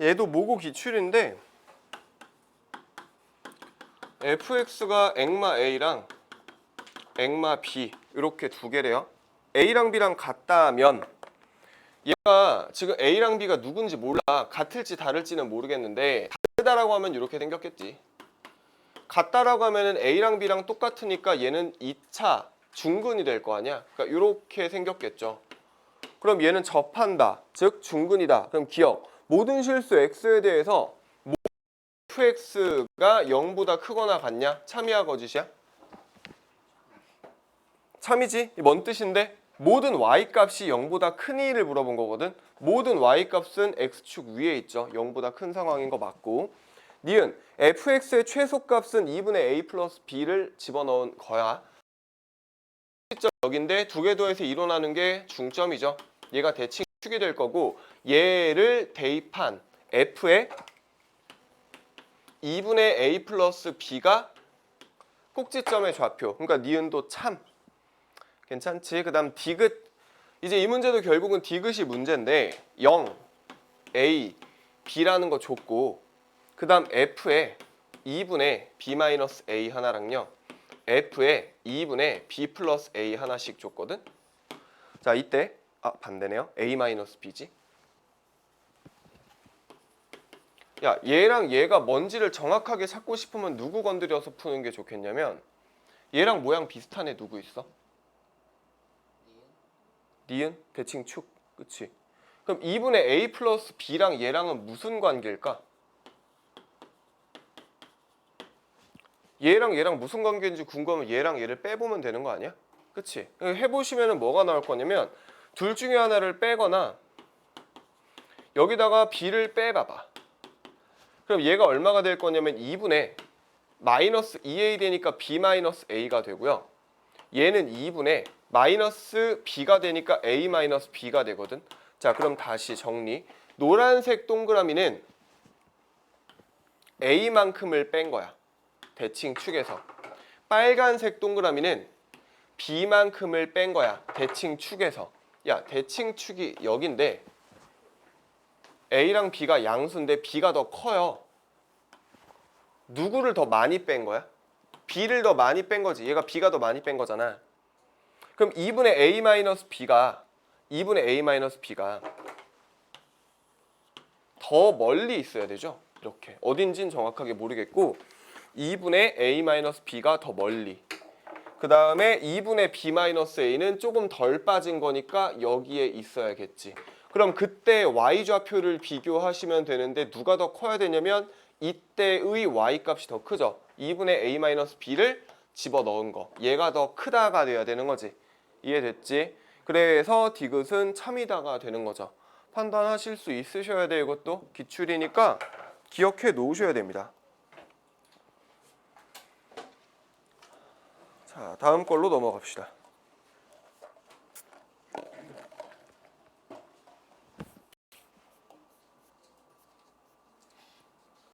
얘도 모고 기출인데 fx가 액마 a랑 액마 b 이렇게 두 개래요. a랑 b랑 같다면 얘가 지금 a랑 b가 누군지 몰라. 같을지 다를지는 모르겠는데 다르다라고 하면 이렇게 생겼겠지. 같다라고 하면은 a랑 b랑 똑같으니까 얘는 2차 중근이 될 거 아니야. 그러니까 이렇게 생겼겠죠. 그럼 얘는 접한다. 즉 중근이다. 그럼 기억. 모든 실수 x에 대해서 fx가 0보다 크거나 같냐? 참이야 거짓이야? 참이지? 이뭔 뜻인데? 모든 y 값이 0보다 크니를 물어본 거거든. 모든 y 값은 x축 위에 있죠. 0보다 큰 상황인 거 맞고. 니은 fx의 최소값은 2분의 a 플러스 b를 집어넣은 거야. 시점 여기인데 두 개 더해서 일어나는 게 중점이죠. 얘가 대칭 축이 될 거고 얘를 대입한 f의 2분의 a 플러스 b가 꼭지점의 좌표. 그러니까 니은도 참 괜찮지. 그 다음 디귿 이제 이 문제도 결국은 디귿이 문제인데 0 a b라는 거 줬고 그 다음 f에 2분의 b 마이너스 a 하나랑요. f에 2분의 b 플러스 a 하나씩 줬거든. 자 이때 아 반대네요. a 마이너스 b지. 야 얘랑 얘가 뭔지를 정확하게 찾고 싶으면 누구 건드려서 푸는 게 좋겠냐면 얘랑 모양 비슷한 애 누구 있어? 니은 대칭 축 그치? 그럼 2분의 a 플러스 b랑 얘랑은 무슨 관계일까? 얘랑 얘랑 무슨 관계인지 궁금하면 얘랑 얘를 빼보면 되는 거 아니야? 그치? 해보시면 뭐가 나올 거냐면 둘 중에 하나를 빼거나 여기다가 b를 빼봐봐. 그럼 얘가 얼마가 될 거냐면 2분의 마이너스 2a 되니까 b 마이너스 a가 되고요. 얘는 2분의 마이너스 b가 되니까 a 마이너스 b가 되거든. 자 그럼 다시 정리. 노란색 동그라미는 a만큼을 뺀 거야. 대칭 축에서. 빨간색 동그라미는 b만큼을 뺀 거야. 대칭 축에서 야 대칭 축이 여긴데 a랑 b가 양수인데 b가 더 커요. 누구를 더 많이 뺀 거야? b를 더 많이 뺀 거지. 얘가 b가 더 많이 뺀 거잖아. 그럼 2분의 a 마이너스 b가 2분의 a 마이너스 b가 더 멀리 있어야 되죠? 이렇게. 어딘진 정확하게 모르겠고 2분의 a 마이너스 b가 더 멀리 그 다음에 2분의 b 마이너스 a는 조금 덜 빠진 거니까 여기에 있어야겠지. 그럼 그때 y 좌표를 비교하시면 되는데 누가 더 커야 되냐면 이때의 y 값이 더 크죠. 2분의 a 마이너스 b를 집어넣은 거. 얘가 더 크다가 돼야 되는 거지. 이해됐지? 그래서 디귿은 참이다가 되는 거죠. 판단하실 수 있으셔야 돼 이것도. 기출이니까 기억해 놓으셔야 됩니다 자 다음 걸로 넘어갑시다